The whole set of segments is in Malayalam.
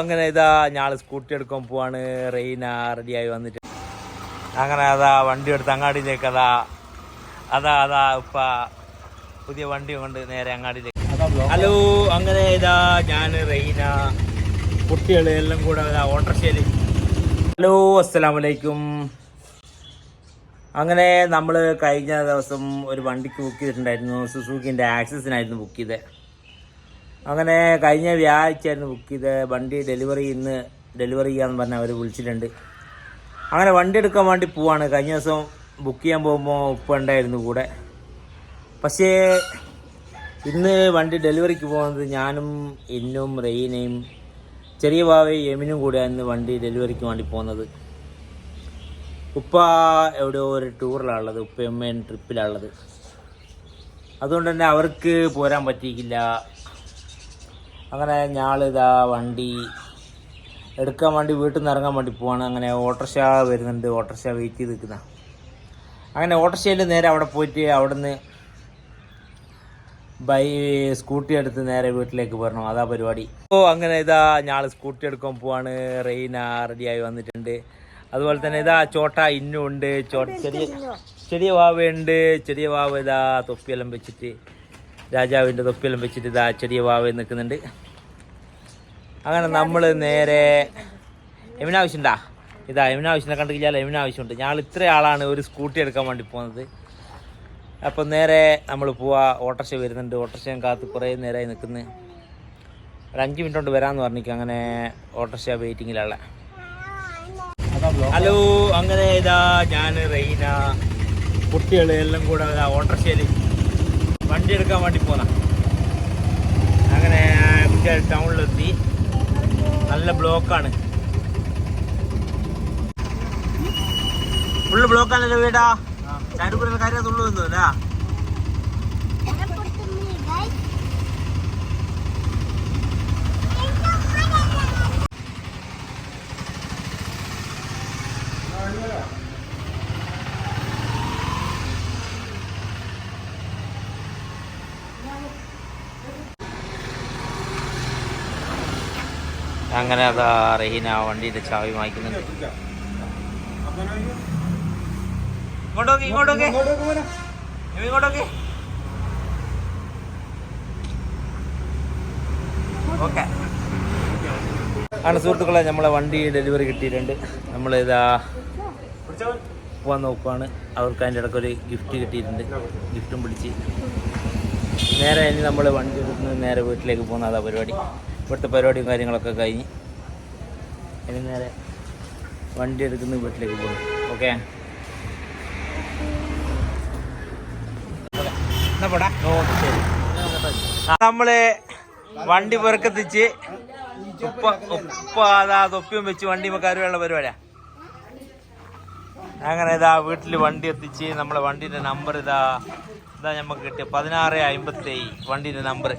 അങ്ങനെ ഇതാ ഞാൾ സ്കൂട്ടി എടുക്കാൻ പോവാണ്. റെയിന റെഡിയായി വന്നിട്ട്. അങ്ങനെ അതാ വണ്ടി എടുത്ത് അങ്ങാടിയിലേക്ക് അതാ അതാ അതാ ഇപ്പ പുതിയ വണ്ടി കൊണ്ട് നേരെ അങ്ങാടിയിലേക്ക്. ഹലോ അങ്ങനെ ഇതാ ഞാൻ റെയിന കുട്ടികൾ എല്ലാം കൂടെ ഓട്ടർഷേൽ. ഹലോ അസ്സലാമലൈക്കും. അങ്ങനെ നമ്മൾ കഴിഞ്ഞ ദിവസം ഒരു വണ്ടിക്ക് ബുക്ക് ചെയ്തിട്ടുണ്ടായിരുന്നു. സുസൂക്കിന്റെ ആക്സസിനായിരുന്നു ബുക്ക് ചെയ്തത് അങ്ങനെ കഴിഞ്ഞ വ്യാഴാഴ്ചയായിരുന്നു ബുക്ക് ചെയ്ത വണ്ടി ഡെലിവറി ഇന്ന് ഡെലിവറി ചെയ്യാന്ന് പറഞ്ഞ് അവർ വിളിച്ചിട്ടുണ്ട്. അങ്ങനെ വണ്ടി എടുക്കാൻ വേണ്ടി പോവാണ്. കഴിഞ്ഞ ദിവസം ബുക്ക് ചെയ്യാൻ പോകുമ്പോൾ ഉപ്പ ഉണ്ടായിരുന്നു കൂടെ. പക്ഷേ ഇന്ന് വണ്ടി ഡെലിവറിക്ക് പോകുന്നത് ഞാനും ഇന്നും റെയിനയും ചെറിയ ബാവയും എമിനും കൂടെയാണ് ഇന്ന് വണ്ടി ഡെലിവറിക്ക് വേണ്ടി പോകുന്നത്. ഉപ്പ എവിടെയോ ഒരു ടൂറിലാണുള്ളത് ഉപ്പയമ്മയും ട്രിപ്പിലാണുള്ളത് അതുകൊണ്ട് തന്നെ അവർക്ക് പോരാൻ പറ്റിയിട്ടില്ല. അങ്ങനെ ഞാളിതാ വണ്ടി എടുക്കാൻ വേണ്ടി വീട്ടിൽ നിന്ന് ഇറങ്ങാൻ വേണ്ടി പോവാണ്. അങ്ങനെ ഓട്ടോറിക്ഷ വരുന്നുണ്ട്. ഓട്ടോറിക്ഷ വെയിറ്റ് ചെയ്ത് നിൽക്കുന്ന. അങ്ങനെ ഓട്ടോറിക്ഷയിൽ നേരെ അവിടെ പോയിട്ട് അവിടുന്ന് ബൈ സ്കൂട്ടി എടുത്ത് നേരെ വീട്ടിലേക്ക് വരണം. അതാ പരിപാടി. ഓ അങ്ങനെ ഇതാ ഞാൾ സ്കൂട്ടി എടുക്കാൻ പോവാണ്. റെയിന റെഡിയായി വന്നിട്ടുണ്ട്. അതുപോലെ തന്നെ ഇതാ ചോട്ട ഇന്നും ഉണ്ട്. ചോട്ട ചെറിയ ചെറിയ വാവയുണ്ട് ചെറിയ വാവ ഇതാ തൊപ്പിയെല്ലാം വെച്ചിട്ട് രാജാവിന്റെ തൊപ്പിയെല്ലാം വെച്ചിട്ട് ഇതാ ചെറിയ വാവ നിൽക്കുന്നുണ്ട്. അങ്ങനെ നമ്മൾ നേരെ എമിനാവശ്യണ്ടാ ഇതാ എമിനാവശ്യം കണ്ടില്ല എമിനാവശ്യമുണ്ട് ഞങ്ങൾ ഇത്ര ആളാണ് ഒരു സ്കൂട്ടി എടുക്കാൻ വേണ്ടി പോകുന്നത് അപ്പം നേരെ നമ്മൾ പോവാ. ഓട്ടോറിക്ഷ വരുന്നുണ്ട്. ഓട്ടോറിക്ഷ കാത്ത് കുറേ നേരമായി നിൽക്കുന്നത് ഒരു അഞ്ച് മിനിറ്റ് കൊണ്ട് വരാമെന്ന് പറഞ്ഞിരിക്കും അങ്ങനെ ഓട്ടോറിക്ഷ വെയിറ്റിങ്ങിലുള്ള ഹലോ അങ്ങനെ ഇതാ ഞാൻ റെയിന കുട്ടികൾ എല്ലാം കൂടെ ഓട്ടർഷയിൽ വണ്ടി എടുക്കാൻ വേണ്ടി പോന്ന. അങ്ങനെ കുട്ടികൾ ടൗണിലെത്തി നല്ല ബ്ലോക്കാണ്. ഫുള്ള് ബ്ലോക്കാണല്ലോ വീടാ. ചാരുപുരം കാര്യം തുള്ളു അല്ല? അങ്ങനെ അതാ റഹീന വണ്ടിയുടെ ചാവി വാങ്ങിക്കുന്നുണ്ട്. ആണ് സുഹൃത്തുക്കളെ നമ്മളെ വണ്ടി ഡെലിവറി കിട്ടിയിട്ടുണ്ട്. നമ്മൾ ഇതാ പോവാൻ നോക്കുവാണ്. അവർക്ക് അതിന്റെ ഇടയ്ക്ക് ഒരു ഗിഫ്റ്റ് കിട്ടിയിട്ടുണ്ട്. ഗിഫ്റ്റും പിടിച്ച്. നേരെ ഇനി നമ്മൾ വണ്ടി എടുക്കുന്നത് നേരെ വീട്ടിലേക്ക് പോകുന്ന അതാ പരിപാടി. ഇവിടുത്തെ പരിപാടിയും കാര്യങ്ങളൊക്കെ കഴിഞ്ഞ് ഇനി നേരെ വണ്ടി എടുക്കുന്ന വീട്ടിലേക്ക് പോകും ഓക്കെ? നമ്മൾ വണ്ടി പെറുക്കത്തിച്ച് ഉപ്പ ഉപ്പ അതാ തൊപ്പിയും വെച്ച് വണ്ടി കരുവുള്ള പരിപാടിയാ? അങ്ങനെ ഇതാ വീട്ടിൽ വണ്ടി എത്തിച്ച് നമ്മളെ വണ്ടിന്റെ നമ്പർ ഇതാ ഇതാ നമുക്ക് കിട്ടിയ. പതിനാറ് അമ്പത്തി വണ്ടിന്റെ നമ്പർ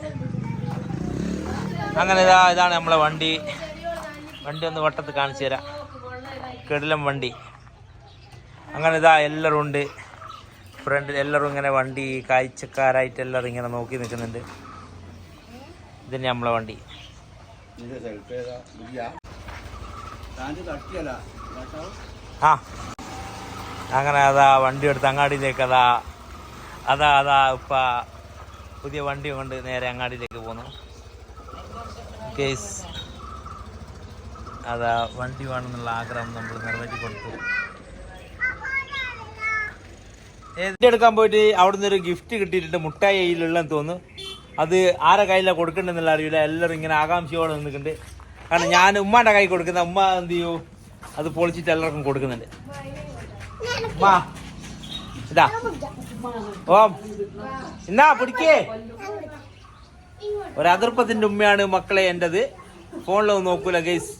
അങ്ങനെ ഇതാ ഇതാണ് നമ്മളെ വണ്ടി. വണ്ടി ഒന്ന് വട്ടത്ത് കാണിച്ചു തരാം. കെടിലം വണ്ടി. അങ്ങനെ ഇതാ എല്ലാവരും ഉണ്ട്. ഫ്രണ്ട് എല്ലാവരും ഇങ്ങനെ വണ്ടി കാഴ്ചക്കാരായിട്ട് എല്ലാവരും ഇങ്ങനെ നോക്കി നിൽക്കുന്നുണ്ട്. ഇത് തന്നെ നമ്മളെ വണ്ടി. ആ. അങ്ങനെ അതാ വണ്ടി എടുത്ത് അങ്ങാടിയിലേക്ക് അതാ അതാ അതാ ഇപ്പ പുതിയ വണ്ടി കൊണ്ട് നേരെ അങ്ങാടിയിലേക്ക് പോന്നു. കേസ് അതാ വണ്ടി വേണമെന്നുള്ള ആഗ്രഹം നമ്മൾ നിറവേറ്റി കൊടുത്തു ഏത് എടുക്കാൻ പോയിട്ട് അവിടുന്ന് ഒരു ഗിഫ്റ്റ് കിട്ടിയിട്ടുണ്ട് മുട്ടായി കയ്യിലുള്ളതെന്ന് തോന്നുന്നു. അത് ആരെ കയ്യിലാണ് കൊടുക്കണ്ടെന്നുള്ള അറിയില്ല. എല്ലാവരും ഇങ്ങനെ ആകാംക്ഷയോടെ നിൽക്കുന്നുണ്ട് കാരണം ഞാൻ ഉമ്മാന്റെ കൈ കൊടുക്കുന്ന ഉമ്മ എന്ത് ചെയ്യൂ? അത് പൊളിച്ചിട്ട് എല്ലാവർക്കും കൊടുക്കുന്നുണ്ട്. ഉമ്മ ഇതാ. ഓം എന്നാ പിടിക്കേ. ഒരു അതിർപ്പത്തിന്റെ ഉമ്മയാണ് മക്കളെ എന്റെത്. ഫോണിലൊന്നും നോക്കൂല ഗൈസ്